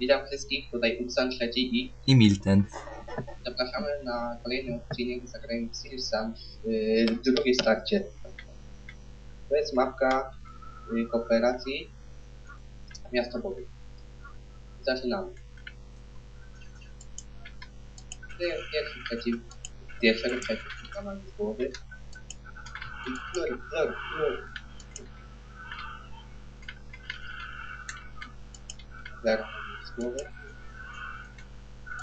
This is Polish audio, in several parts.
Witam wszystkich, tutaj Upsan trzeci i I Milten. zapraszamy na kolejny odcinek Zagrajmy w Silsam w yy, w drugiej starcie. To jest mapka yy, kooperacji Miasto Bowy. Zaczynamy. Pier- Pierwszy przeciw, pierwszego przeciwnika mamy z głowy. I flor, flor. Zero z głowy.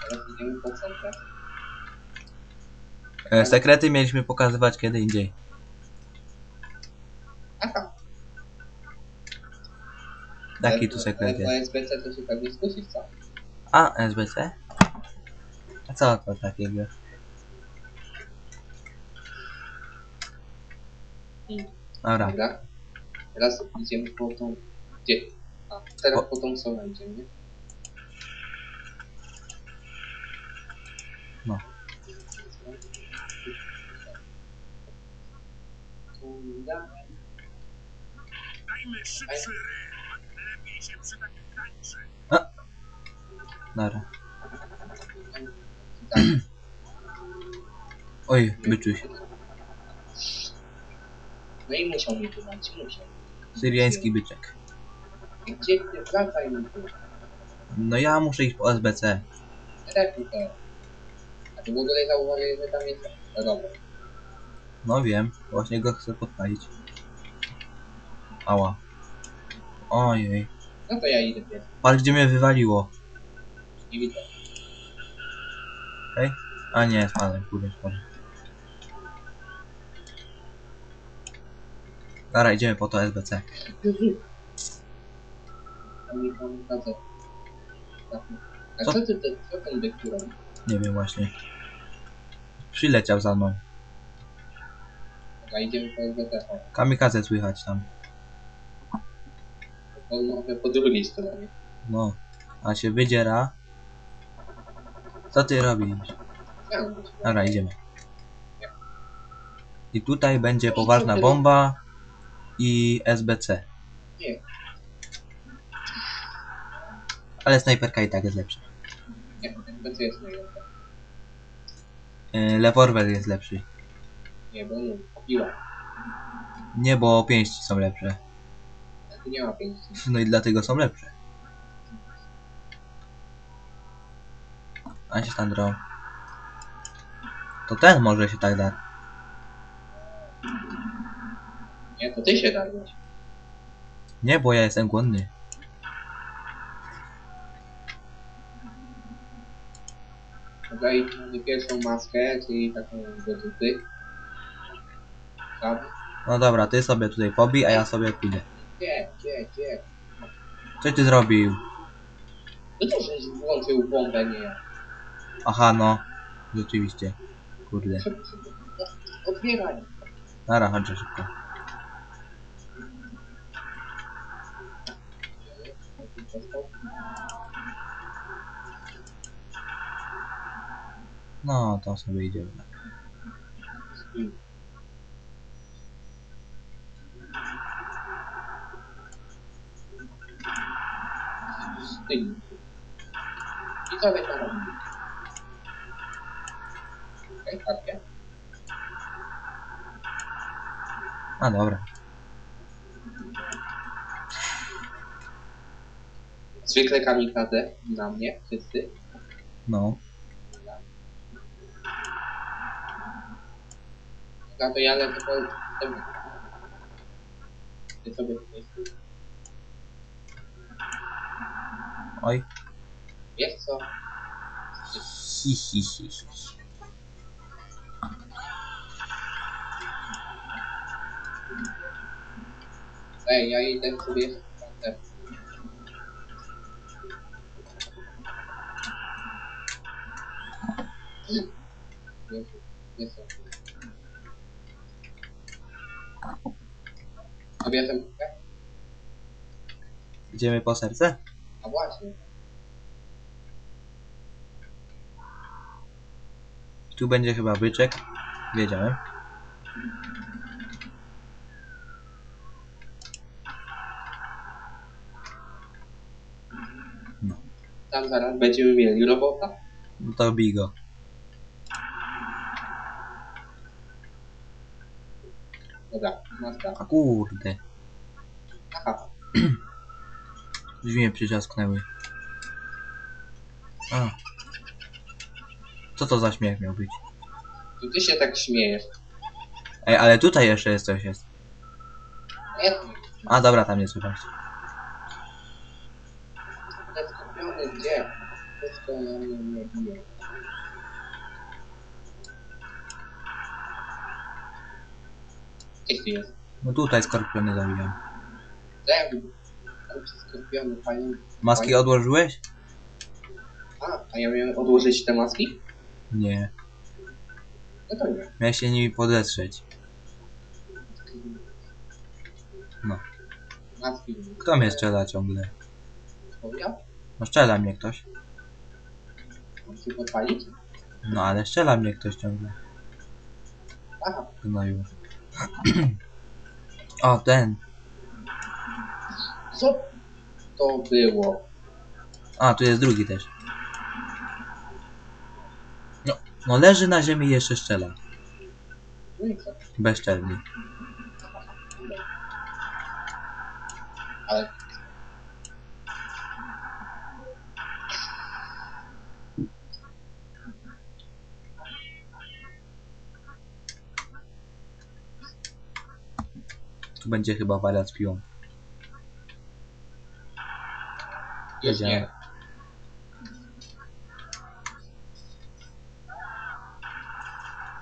Teraz idziemy po centrach. E, sekrety mieliśmy pokazywać kiedy indziej. Aha, Jaki tu sekret ale jest? po SBC to się pewnie skusisz, co? A, SBC? A co to takiego? Dobra. Dobra. Teraz idziemy po tą... Gdzie? A, teraz Po- po tą solę idziemy. No. Dajmy szybszy rym. Lepiej się przy takich tańczy. Dobra. Tak. Oj, wyczuć. No i musiał mi tu dać, musiał. Syriański byczek. Gdzie ty? Wracaj mi tu. No ja muszę iść po SBC. Replika. A ty w ogóle zauważyłeś, że tam jest robot. No wiem, właśnie go chcę podpalić. Ała. Ojej. No to ja idę pierwszy. Patrz gdzie mnie wywaliło. Nie widzę. Okej? A nie, spadłem, kurde, spadłem. Dobra, idziemy po to SBC. Tam mi. A co ty, ty co ten robi? Nie wiem właśnie. Przyleciał za mną. Dobra, idziemy po SBT. O, Kamikadze słychać tam. No, po drugiej stronie. No. A się wydziera. Co ty robisz? Chciałem być. Dobra, idziemy. I tutaj będzie poważna bomba i SBC. Nie. Ale snajperka i tak jest lepsza. Nie, SBC jest najlepsze. Yy, Leworwer jest lepszy. Nie, bo no, piła. Nie, bo pięści są lepsze. Tu nie ma pięści. No i dlatego są lepsze. A się Sandro. To ten może się tak da. Nie, to ty się darłeś. Nie, bo ja jestem głodny. Dobra, i mamy pierwszą maskę, czyli taką do dupy. Tak. No dobra, ty sobie tutaj pobij, a ja sobie pójdę. Gdzie, gdzie, gdzie? Co ty zrobił? No to, żeś włączył bombę, nie ja. Aha, no. Rzeczywiście. Kurde. Szybko, szybko. No, Otwieraj. Dobra, chodź szybko. No, to sobie idziemy. Styl. I co wy tam robicie? Okej, okay, A dobra. Zwykle kamikadze na mnie, wszyscy. No. Za to ja lecę po... Sobie tutaj stój. Oj. Wiesz co? Hi, hi, hi. hi. Ej, ja idę sobie A właśnie. Tu będzie chyba byczek. Wiedziałem. No. Tam zaraz będziemy mieli robota. No to bij go. Dobra, maska. A kurde. Aha, Drzwi mnie przyciasknęły. A. Co to za śmiech miał być? to ty się tak śmiejesz. Ej, ale tutaj jeszcze jest coś jest. Nie, A dobra, tam nie słychać. te skupione gdzie? Wszystko na mnie nie bije. Gdzie ty jest? No tutaj skorpiony zabijam. Tam, skupiony, fajnie. Maski odłożyłeś? A, a ja miałem odłożyć te maski? Nie. No to nie. Miałeś się nimi podetrzeć. No. Maski. Kto mnie strzela ciągle? Ja? No strzela mnie ktoś. Mam się podpalić? No ale strzela mnie ktoś ciągle. Aha, Gnoju. o, ten. Co to było? A, tu jest drugi też. No, no leży na ziemi i jeszcze strzela. No i co? Bezczelny. Ale Tu będzie chyba wariat z piłą. Już nie.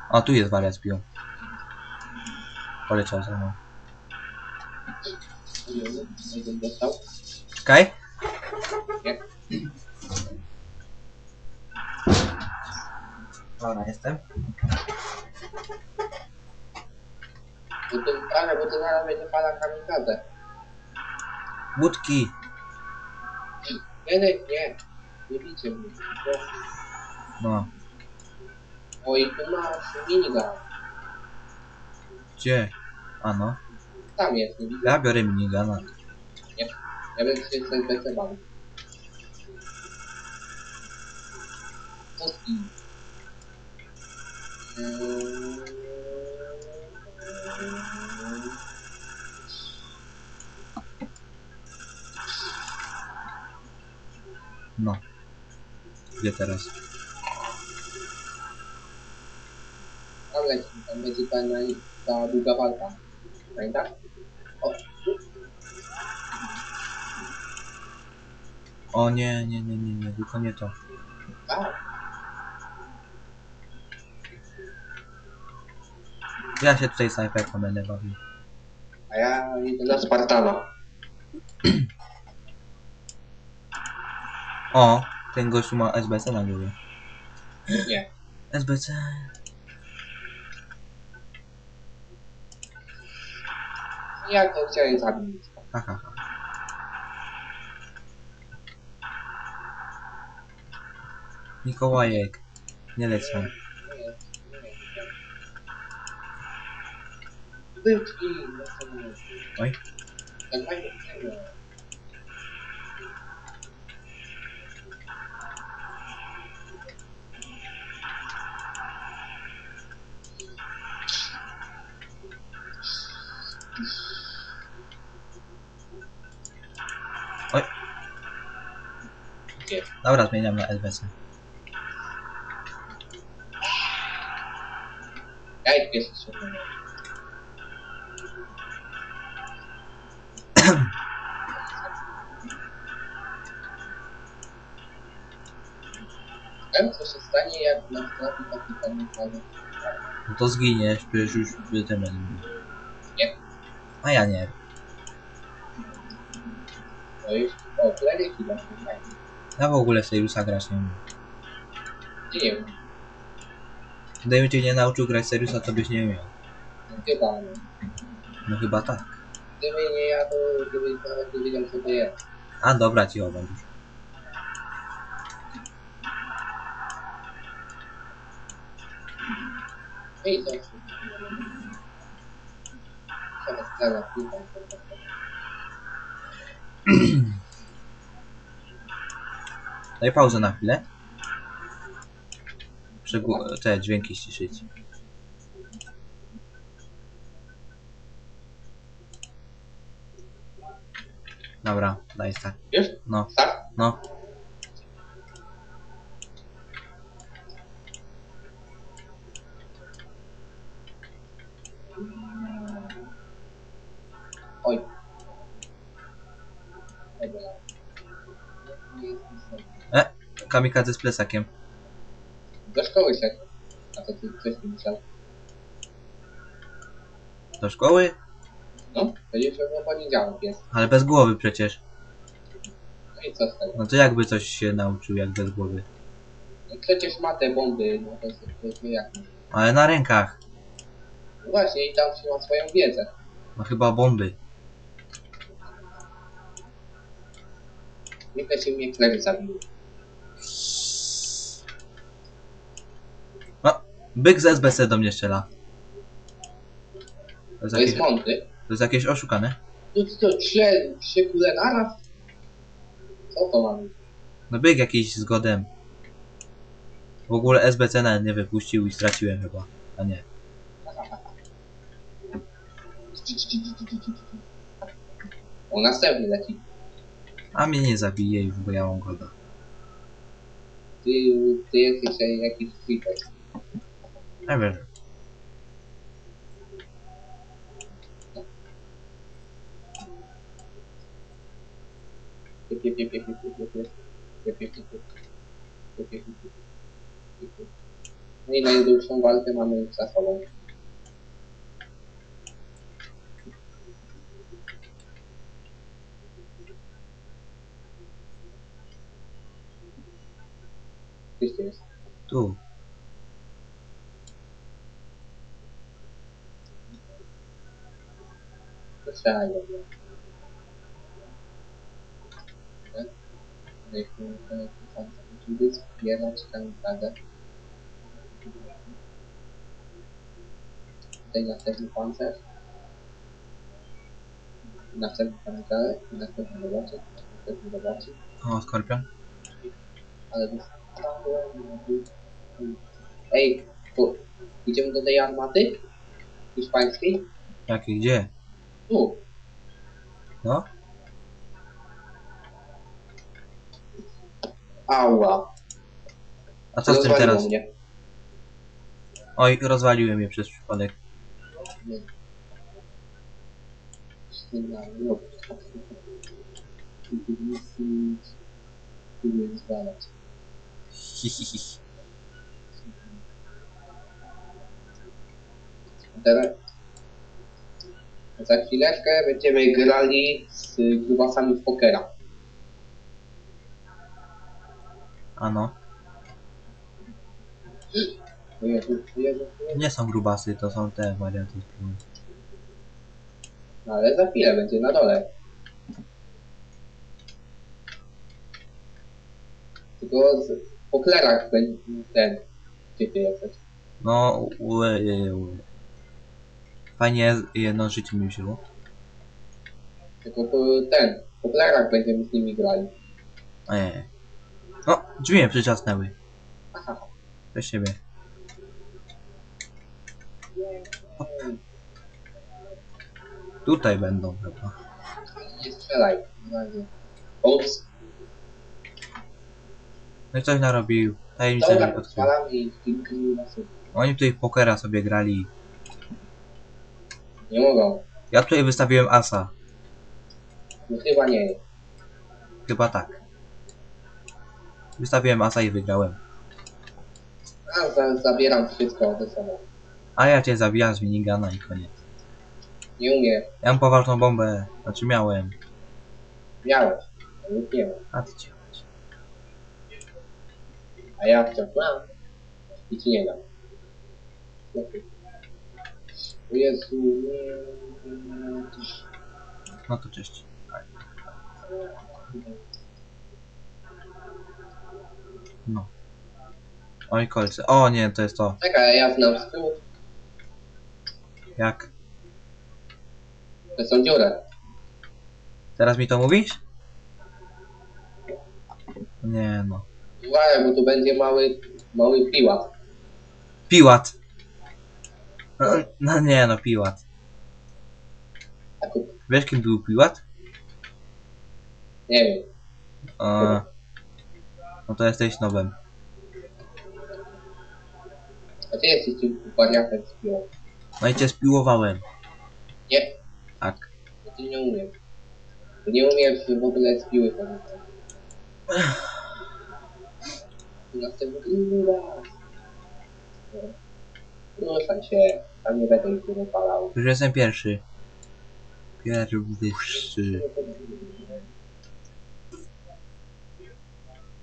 O, tu jest wariat z piłą. Poleciał za mną. Czekaj. Dobra, jestem. Bo to, ale bo to zaraz będzie fala kamikadze. Łódki. Nie, nie, nie. Nie bicie mnie. No. oj, tu masz minigun. Gdzie? A no. Tam jest, nie widzę. Ja biorę minigana. Ja bym się z NPC bawił. Co z? No. Gdzie teraz? Tam leci, tam będzie ta, naj, ta długa walka. Pamiętasz? O, O nie, nie, nie, nie, nie, tylko nie to. tak. Ja się tutaj snajperką będę bawił. A ja idę na Spartana. O, ten gościu ma SBC na głowie. Nie. SBC. Jak go chciałem zabić? Ha, ha, ha. Mikołajek. Nie lecą. Wytnij na samym. Oj. Tak fajnie, fajnie. Oj. Gdzie? Dobra, zmieniam na SBC. Jaj, pies Wiem co się stanie jak na trafi taki kamikaze. No to zginiesz, przecież już by tym będę. Nie. A ja nie. No już, o, chwila, fajnie. Ja w ogóle w Seriusa grać nie umiem. Wiem, Gdybym cię nie nauczył grać Seriusa, to byś nie umiał. chyba, no. No chyba tak. Gdyby nie ja, to gdyby nawet nie wiedział co to jest. A dobra, ci. No i co? Teraz zaraz. Daj pauzę na chwilę. Przegł- te dźwięki ściszyć. Dobra, daj start. Już? No, Start? no. Oj. Dobra. E, kamikadze z plesakiem. Do szkoły się. A to ty coś musiał. Do szkoły? No, powiedział, że w poniedziałek jest. Ale bez głowy przecież. No i co z tego? No to jakby coś się nauczył jak bez głowy. No przecież ma te bomby, no to jest, jak. Ale na rękach. No właśnie, i tam się ma swoją wiedzę. No chyba bomby. Nie się mnie klery zabił. No, byk z SBC do mnie strzela. To jest To jest jakieś, mądry. to jest jakieś oszukane. Tu co, trzy, trzy kule naraz? Co to ma być? No byk jakiś z godem. W ogóle SBC nawet nie wypuścił i straciłem chyba. A nie. O, następny leci. A mnie nie zabije bo ja mam goda. Ty, ty jesteś jakiś tweetek. Nie wiem. No i najdłuższą walkę mamy za sobą. Gdzieś to jest? Tu. To trzeba je. Żeby zbierać kamikadę. Tutaj następny pancerz. Następny kamikadę. Następny robaczek. Następny Ej, tu. Idziemy do tej armaty? Hiszpańskiej? Jakie, gdzie? Tu. No? Ała. A co z tym Rozwaliło teraz? Mnie. Oj, rozwaliłem je przez przypadek. Nie. No. Próbuję zwalać. Teraz za chwileczkę będziemy grali z grubasami w pokera. Ano. Jezu, Jezu, Jezu. Nie są grubasy, to są te warianty. z. No ale za chwilę będzie na dole. Tylko z, po klerach będzie ten. Gdzie ty jesteś? No, ue, ue, ue. Fajnie jedno życie mi wzięło. Tylko po, ten. Po klerach będziemy z nimi grali. Ojej. O, drzwi mnie przyczasnęły. Aha. Do siebie. Tutaj będą chyba. Nie strzelaj. Na razie. Ups. No i coś narobił. Tajemnicę Dobra, mi odkrył. strzelamy i. Oni tutaj pokera sobie grali. Nie mogą. Ja tutaj wystawiłem asa. No chyba nie. Chyba tak. Wystawiłem asa i wygrałem. A, za, zabieram wszystko ze sobą. A ja cię zabijam z minigana i koniec. Nie umiem. Ja mam poważną bombę. Znaczy miałem. Miałeś. Nie mam. A ty cię. A ja wciąż mam. I ci nie dam. Lepiej. O Jezu, nie. No to cześć. No. Oj kolce. O nie, to jest to. Czekaj, ja znam skrót. Jak? To są dziurę. Teraz mi to mówisz? Nie no. Uważaj, bo tu będzie mały, mały piłat. Piłat! No, no nie no, Piłat. Wiesz kim był Piłat? nie wiem. A, no to jesteś nowym. A ty jesteś tym wariatem z piłą. No i cię spiłowałem. Nie, Tak. to ty nie umiem. Nie umiesz w ogóle z piły korzystać. Następny raz. No. Ruszaj się, a nie będę ich wypalał. Już jestem pierwszy. Pierwszy.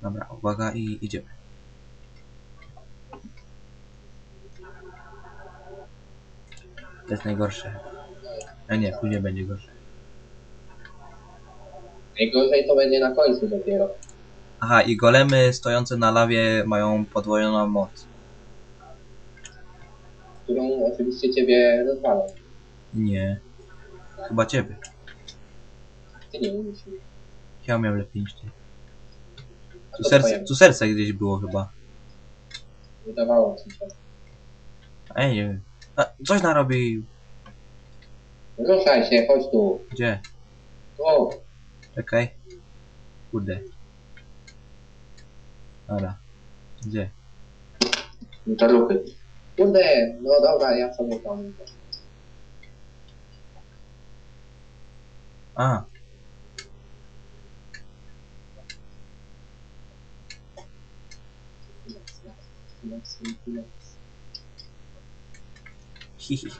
Dobra, uwaga i idziemy. To jest najgorsze. A nie, później będzie gorsze. Najgorzej to będzie na końcu dopiero. Aha, i golemy stojące na lawie mają podwojoną moc. Którą oczywiście ciebie rozwalę. Nie. Chyba ciebie. Ty nie umiesz. Ja miałem lepiej niż ty. Tu to serce, twoje. tu serce gdzieś było chyba. Wydawało ci się. Ej, nie wiem. A, coś narobił. Ruszaj się, chodź tu. Gdzie? Tu. Czekaj. Kurde. Dobra. Gdzie? To ruchy. Kurde, no dobra, ja sobie tam. A. Hihi.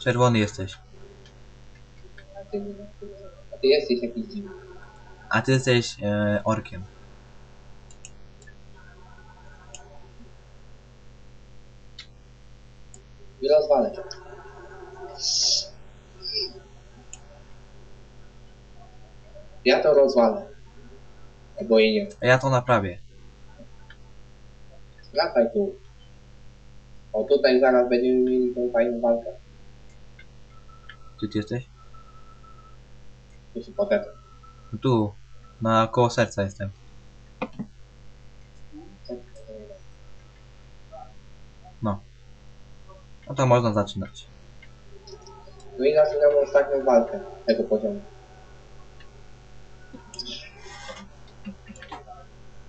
Czerwony jesteś. A ty jesteś jakiś dziwny. A ty jesteś e, orkiem. I rozwalę cię. Ja to rozwalę. Albo i nie. A ja to naprawię. Wracaj tu. O, tutaj zaraz będziemy mieli tą fajną walkę. Gdzie ty jesteś? Tu się potem. No tu. Na koło serca jestem. No to można zaczynać. No i zaczynamy ostatnią walkę tego poziomu.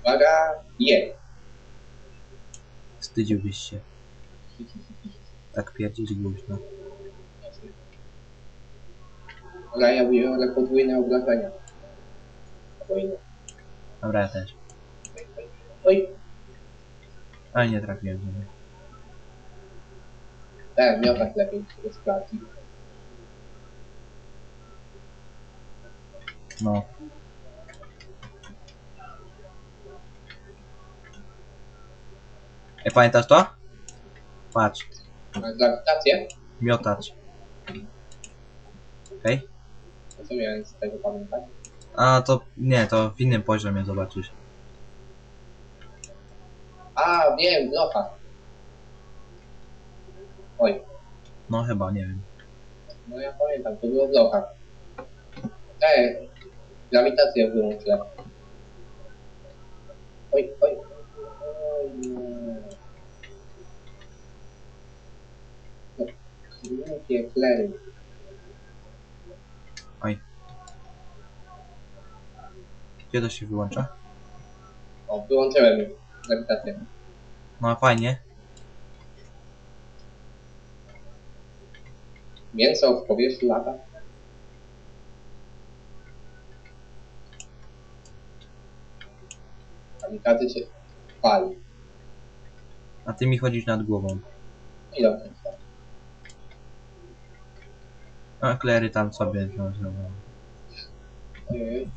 Uwaga, je. Wstydziłbyś się. Tak pierdzieć głośno. Dobra, ja biorę podwójne obrażenia. Inne. Dobra, ja też. Oj, Ale nie trafiłem w niego. tak, miotać lepiej jest sprawdzić. No. Ej, pamiętasz to? Patrz, grawitację? miotacz. Okej? To co miałem z tego pamiętać? A to nie, to w innym poziomie zobaczysz. A, wiem, blocha. Oj, No chyba, nie wiem. no ja pamiętam, to było blocha. Ej, grawitację wyłączę. Oj, oj. Oj, nie. No, Głupie klery. Gdzie to się wyłącza? O, wyłączyłem już grawitację. No a fajnie. Mięso w powierzchni lata. Kamikaze się pali. A ty mi chodzisz nad głową. I dobrze. A klery tam sobie. No. Ojej.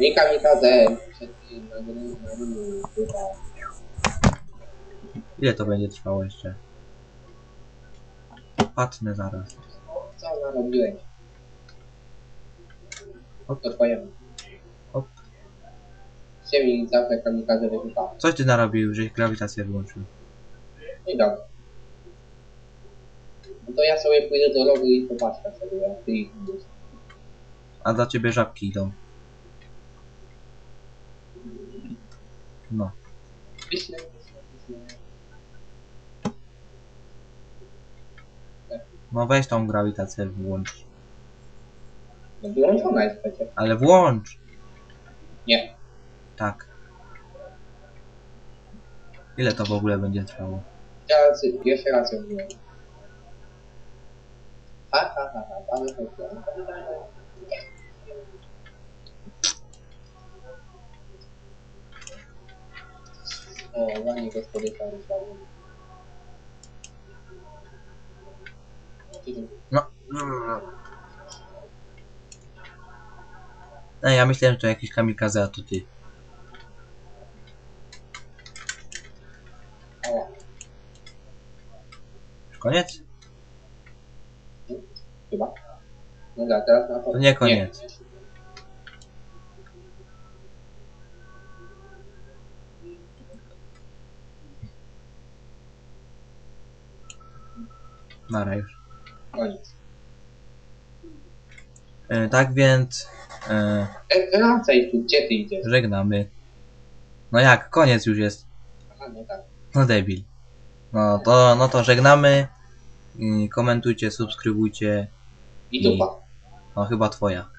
Nie kamikaze. Ile to będzie trwało jeszcze? Patnę zaraz. Co narobiłeś? Hop. To twoje. Zawsze kamikaze wyrzuca. Coś ty narobił, żeś grawitację wyłączył. I dobrze. No to ja sobie pójdę do logu i popatrzę sobie, jak ty ich widzisz. A dla ciebie żabki idą. No. Piśne, piśne, piśne. No weź tą grawitację włącz. No wyłączona jest przecież. Ale włącz! Nie. Tak. Ile to w ogóle będzie trwało? Teraz jeszcze raz ją wyłączę. Ha, ha, ha, ha, mamy to. O, ładnie gospodyka wyszło. No. No ja myślałem, że to jakiś kamikaze, a to ty. Ała. Już koniec? Chyba. Tak, to. Nie koniec. Nara już. Koniec. E, tak więc e, E, wracaj tu, gdzie ty idziesz? żegnamy. No jak, koniec już jest. Aha, no tak. No debil. No to, no to żegnamy. I komentujcie, subskrybujcie. I dupa. No chyba twoja.